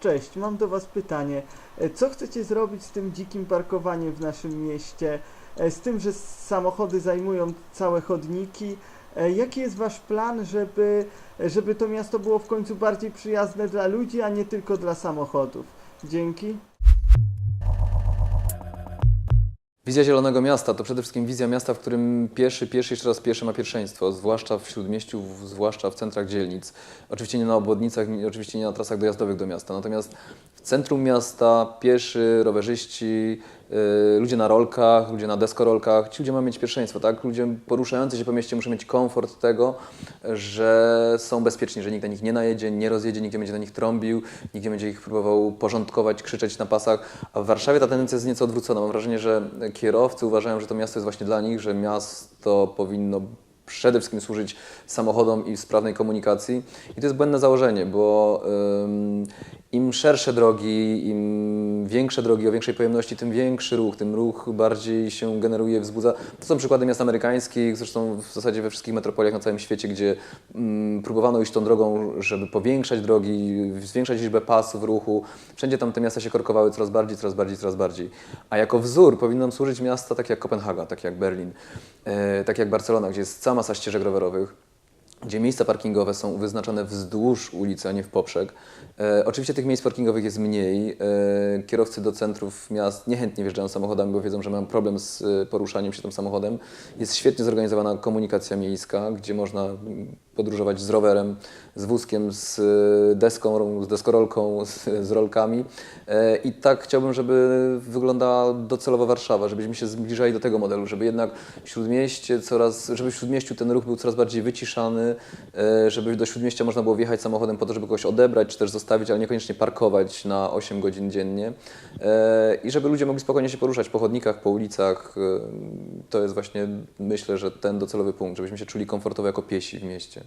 Cześć, mam do Was pytanie. E, Co chcecie zrobić z tym dzikim parkowaniem w naszym mieście? E, Z tym, że samochody zajmują całe chodniki. E, Jaki jest Wasz plan, żeby, żeby to miasto było w końcu bardziej przyjazne dla ludzi, a nie tylko dla samochodów? Dzięki. Wizja Zielonego Miasta to przede wszystkim wizja miasta, w którym pieszy, pieszy jeszcze raz pieszy ma pierwszeństwo, zwłaszcza w śródmieściu, zwłaszcza w centrach dzielnic. Oczywiście nie na obwodnicach, oczywiście nie na trasach dojazdowych do miasta. Natomiast w centrum miasta pieszy, rowerzyści, ludzie na rolkach, ludzie na deskorolkach, ci ludzie mają mieć pierwszeństwo, tak? Ludzie poruszający się po mieście muszą mieć komfort tego, że są bezpieczni, że nikt na nich nie najedzie, nie rozjedzie, nikt nie będzie na nich trąbił, nikt nie będzie ich próbował porządkować, krzyczeć na pasach. A w Warszawie ta tendencja jest nieco odwrócona. Mam wrażenie, że kierowcy uważają, że to miasto jest właśnie dla nich, że miasto powinno przede wszystkim służyć samochodom i sprawnej komunikacji. I to jest błędne założenie, bo ym, im szersze drogi, im większe drogi o większej pojemności, tym większy ruch, tym ruch bardziej się generuje, wzbudza. To są przykłady miast amerykańskich, zresztą w zasadzie we wszystkich metropoliach na całym świecie, gdzie mm, próbowano iść tą drogą, żeby powiększać drogi, zwiększać liczbę pasów ruchu. Wszędzie tam te miasta się korkowały coraz bardziej, coraz bardziej, coraz bardziej. A jako wzór powinny nam służyć miasta takie jak Kopenhaga, takie jak Berlin, e, takie jak Barcelona, gdzie jest cała masa ścieżek rowerowych gdzie miejsca parkingowe są wyznaczone wzdłuż ulicy, a nie w poprzek. E, oczywiście tych miejsc parkingowych jest mniej. E, kierowcy do centrów miast niechętnie wjeżdżają samochodami, bo wiedzą, że mają problem z e, poruszaniem się tym samochodem. Jest świetnie zorganizowana komunikacja miejska, gdzie można podróżować z rowerem, z wózkiem, z e, deską, z deskorolką, z, z rolkami. E, I tak chciałbym, żeby wyglądała docelowo Warszawa, żebyśmy się zbliżali do tego modelu, żeby jednak śródmieście coraz, żeby w śródmieściu ten ruch był coraz bardziej wyciszany, e, żeby do śródmieścia można było wjechać samochodem po to, żeby kogoś odebrać, czy też zostawić, ale niekoniecznie parkować na 8 godzin dziennie. E, I żeby ludzie mogli spokojnie się poruszać po chodnikach, po ulicach. E, To jest właśnie, myślę, że ten docelowy punkt, żebyśmy się czuli komfortowo jako piesi w mieście.